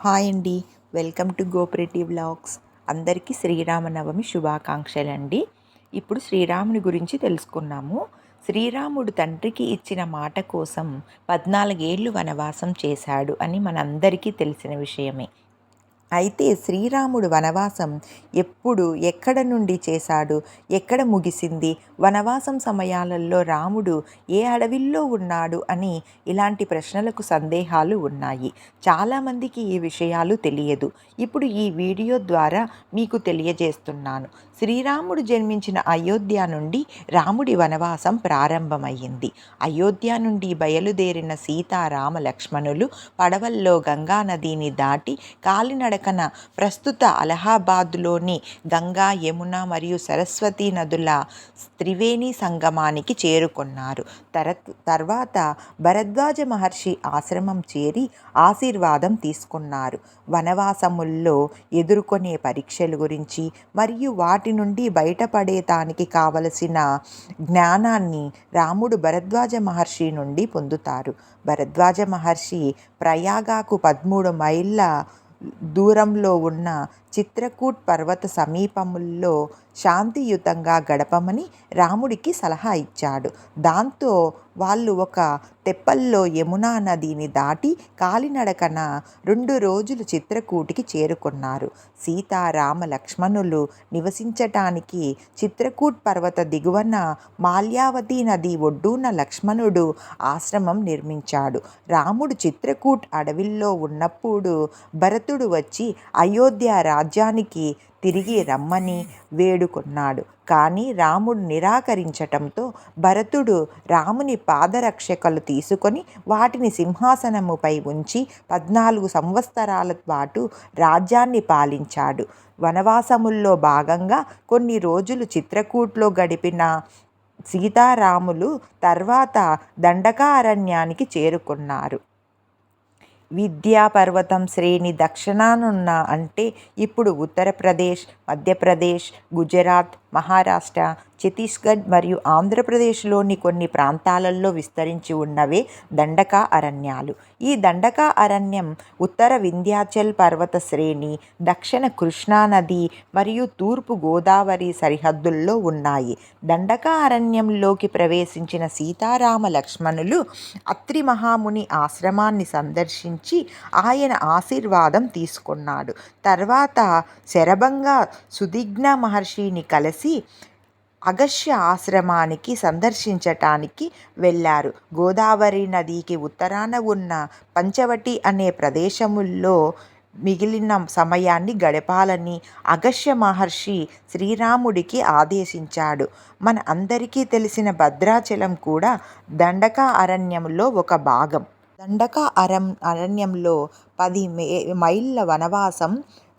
Hi అండి. Welcome to cooperative vlogs. అందరికీ శ్రీరామనవమి శుభాకాంక్షలు అండి ఇప్పుడు శ్రీరాముని గురించి తెలుసుకున్నాము. శ్రీరాముడు తండ్రికి ఇచ్చిన మాట కోసం పద్నాలుగేళ్ళు వనవాసం చేశాడు అని మనందరికీ తెలిసిన విషయమే. అయితే శ్రీరాముడు వనవాసం ఎప్పుడు ఎక్కడ నుండి చేశాడు? ఎక్కడ ముగిసింది? వనవాసం సమయాలలో రాముడు ఏ అడవిల్లో ఉన్నాడు? అని ఇలాంటి ప్రశ్నలకు సందేహాలు ఉన్నాయి. చాలామందికి ఈ విషయాలు తెలియదు. ఇప్పుడు ఈ వీడియో ద్వారా మీకు తెలియజేస్తున్నాను. శ్రీరాముడు జన్మించిన అయోధ్య నుండి రాముడి వనవాసం ప్రారంభమయ్యింది. అయోధ్య నుండి బయలుదేరిన సీతారామ లక్ష్మణులు పడవల్లో గంగా నదిని దాటి కాలినడ నడకన ప్రస్తుత అలహాబాద్లోని గంగా యమున మరియు సరస్వతి నదుల త్రివేణి సంగమానికి చేరుకున్నారు. తర తర్వాత భరద్వాజ మహర్షి ఆశ్రమం చేరి ఆశీర్వాదం తీసుకున్నారు. వనవాసముల్లో ఎదుర్కొనే పరీక్షల గురించి మరియు వాటి నుండి బయటపడేదానికి కావలసిన జ్ఞానాన్ని రాముడు భరద్వాజ మహర్షి నుండి పొందుతారు. భరద్వాజ మహర్షి ప్రయాగాకు పదమూడు మైళ్ళ దూరంలో ఉన్న చిత్రకూట్ పర్వత సమీపముల్లో శాంతియుతంగా గడపమని రాముడికి సలహా ఇచ్చాడు. దాంతో వాళ్ళు ఒక తెప్పల్లో యమునా నదిని దాటి కాలినడకన రెండు రోజులు చిత్రకూటికి చేరుకున్నారు. సీతారామ లక్ష్మణులు నివసించటానికి చిత్రకూట్ పర్వత దిగువన మాల్యావతి నది ఒడ్డున లక్ష్మణుడు ఆశ్రమం నిర్మించాడు. రాముడు చిత్రకూట్ అడవిల్లో ఉన్నప్పుడు భరతుడు వచ్చి అయోధ్య రాజ్యానికి తిరిగి రమ్మని వేడుకున్నాడు. కానీ రాముడు నిరాకరించటంతో భరతుడు రాముని పాదరక్షకలు తీసుకొని వాటిని సింహాసనముపై ఉంచి పద్నాలుగు సంవత్సరాల పాటు రాజ్యాన్ని పాలించాడు. వనవాసముల్లో భాగంగా కొన్ని రోజులు చిత్రకూట్లో గడిపిన సీతారాములు తర్వాత దండకారణ్యానికి చేరుకున్నారు. విద్యా పర్వతం శ్రేణి దక్షిణానున్న అంటే ఇప్పుడు ఉత్తరప్రదేశ్ మధ్యప్రదేశ్ గుజరాత్ మహారాష్ట్ర ఛత్తీస్గఢ్ మరియు ఆంధ్రప్రదేశ్లోని కొన్ని ప్రాంతాలలో విస్తరించి ఉన్నవే దండకా అరణ్యాలు. ఈ దండకా అరణ్యం ఉత్తర వింధ్యాచల్ పర్వత శ్రేణి దక్షిణ కృష్ణానది మరియు తూర్పు గోదావరి సరిహద్దుల్లో ఉన్నాయి. దండకా అరణ్యంలోకి ప్రవేశించిన సీతారామ లక్ష్మణులు అత్రి మహాముని ఆశ్రమాన్ని సందర్శించి ఆయన ఆశీర్వాదం తీసుకున్నాడు. తర్వాత శరభంగా సుదిగ్న మహర్షిని కలిసి అగస్య ఆశ్రమానికి సందర్శించటానికి వెళ్ళారు. గోదావరి నదికి ఉత్తరాన ఉన్న పంచవటి అనే ప్రదేశముల్లో మిగిలిన సమయాన్ని గడపాలని అగస్య మహర్షి శ్రీరాముడికి ఆదేశించాడు. మన అందరికీ తెలిసిన భద్రాచలం కూడా దండక అరణ్యంలో ఒక భాగం. దండక అరం అరణ్యంలో పది మే మైళ్ళ వనవాసం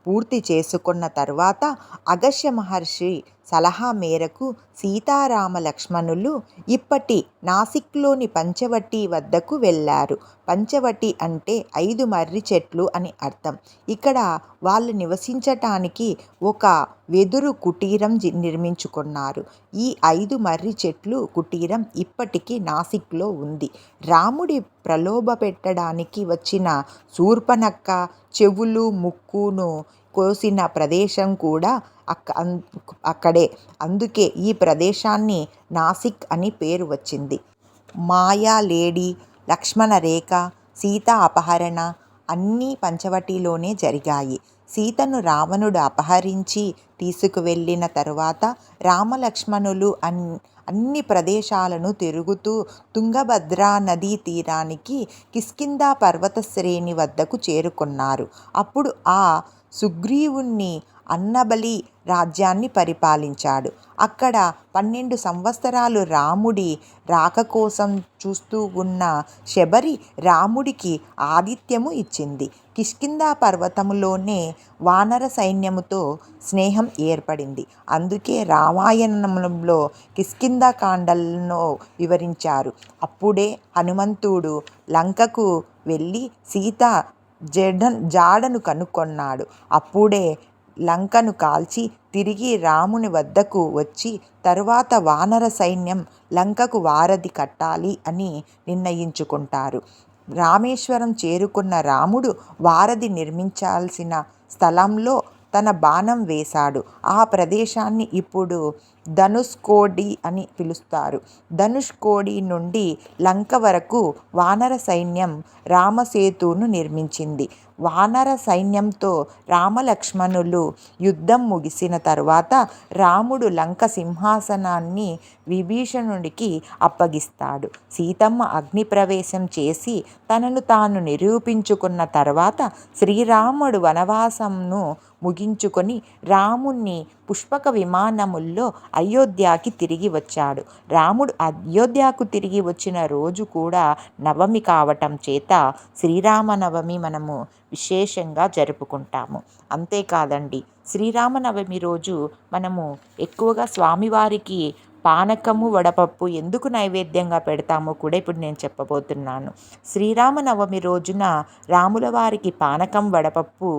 పూర్తి చేసుకున్న తర్వాత అగస్య మహర్షి సలహా మేరకు సీతారామ లక్ష్మణులు ఇప్పటి నాసిక్లోని పంచవటి వద్దకు వెళ్ళారు. పంచవటి అంటే ఐదు మర్రి చెట్లు అని అర్థం. ఇక్కడ వాళ్ళు నివసించటానికి ఒక వెదురు కుటీరం నిర్మించుకున్నారు. ఈ ఐదు మర్రి చెట్లు కుటీరం ఇప్పటికీ నాసిక్లో ఉంది. రాముడి ప్రలోభ పెట్టడానికి వచ్చిన శూర్పనక్క చెవులు ముక్కును కోసిన ప్రదేశం కూడా అక్క అక్కడే. అందుకే ఈ ప్రదేశాన్ని నాసిక్ అని పేరు వచ్చింది. మాయా లేడీ లక్ష్మణ రేఖ సీత అపహరణ అన్నీ పంచవటిలోనే జరిగాయి. సీతను రావణుడు అపహరించి తీసుకువెళ్ళిన తరువాత రామలక్ష్మణులు అన్ అన్ని ప్రదేశాలను తిరుగుతూ తుంగభద్రా నదీ తీరానికి కిష్కిందా పర్వత శ్రేణి వద్దకు చేరుకున్నారు. అప్పుడు ఆ సుగ్రీవుణ్ణి అన్నబలి రాజ్యాన్ని పరిపాలించాడు. అక్కడ పన్నెండు సంవత్సరాలు రాముడి రాక కోసం చూస్తూ ఉన్న శబరి రాముడికి ఆతిథ్యము ఇచ్చింది. కిష్కిందా పర్వతములోనే వానర సైన్యముతో స్నేహం ఏర్పడింది. అందుకే రామాయణంలో కిష్కింధా కాండలను వివరించారు. అప్పుడే హనుమంతుడు లంకకు వెళ్ళి సీత జడ జాడను కనుక్కొన్నాడు అప్పుడే లంకను కాల్చి తిరిగి రాముని వద్దకు వచ్చి తరువాత వానర సైన్యం లంకకు వారధి కట్టాలి అని నిర్ణయించుకుంటారు. రామేశ్వరం చేరుకున్న రాముడు వారధి నిర్మించాల్సిన స్థలంలో తన బాణం వేశాడు. ఆ ప్రదేశాన్ని ఇప్పుడు ధనుష్కోడి అని పిలుస్తారు. ధనుష్కోడి నుండి లంక వరకు వానర సైన్యం రామసేతును నిర్మించింది. వానర సైన్యంతో రామలక్ష్మణులు యుద్ధం ముగిసిన తరువాత రాముడు లంక సింహాసనాన్ని విభీషణుడికి అప్పగిస్తాడు. సీతమ్మ అగ్నిప్రవేశం చేసి తనను తాను నిరూపించుకున్న తర్వాత శ్రీరాముడు వనవాసంను ముగించుకొని రాముణ్ణి పుష్పక విమానముల్లో అయోధ్యకి తిరిగి వచ్చాడు. రాముడు అయోధ్యకు తిరిగి వచ్చిన రోజు కూడా నవమి కావటం చేత శ్రీరామనవమి మనము విశేషంగా జరుపుకుంటాము. అంతేకాదండి శ్రీరామనవమి రోజు మనము ఎక్కువగా స్వామివారికి పానకము వడపప్పు ఎందుకు నైవేద్యంగా పెడతామో కూడా ఇప్పుడు నేను చెప్పబోతున్నాను. శ్రీరామనవమి రోజున రాముల వారికి పానకం వడపప్పు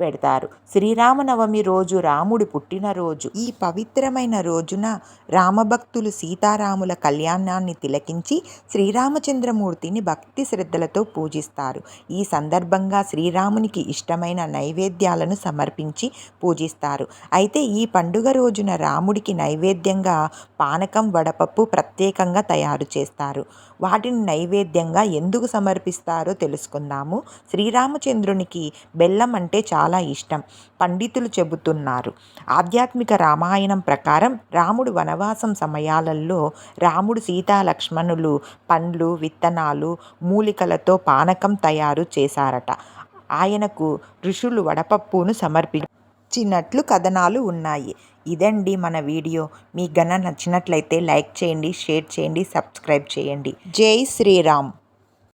పెడతారు. శ్రీరామనవమి రోజు రాముడు పుట్టినరోజు. ఈ పవిత్రమైన రోజున రామభక్తులు సీతారాముల కళ్యాణాన్ని తిలకించి శ్రీరామచంద్రమూర్తిని భక్తి శ్రద్ధలతో పూజిస్తారు. ఈ సందర్భంగా శ్రీరామునికి ఇష్టమైన నైవేద్యాలను సమర్పించి పూజిస్తారు. అయితే ఈ పండుగ రోజున రాముడికి నైవేద్యంగా పానకం వడపప్పు ప్రత్యేకంగా తయారు చేస్తారు. వాటిని నైవేద్యంగా ఎందుకు సమర్పిస్తారో తెలుసుకుందాము. శ్రీరామచంద్రునికి బెల్లం అంటే చాలా చాలా ఇష్టం. పండితులు చెబుతున్నారు. ఆధ్యాత్మిక రామాయణం ప్రకారం రాముడు వనవాసం సమయాలలో రాముడు సీతా లక్ష్మణులు పండ్లు విత్తనాలు మూలికలతో పానకం తయారు చేశారట. ఆయనకు ఋషులు వడపప్పును సమర్పించినట్లు కథనాలు ఉన్నాయి. ఇదండి మన వీడియో. మీకు గన నచ్చినట్లయితే లైక్ చేయండి షేర్ చేయండి సబ్స్క్రైబ్ చేయండి. జై శ్రీరామ్.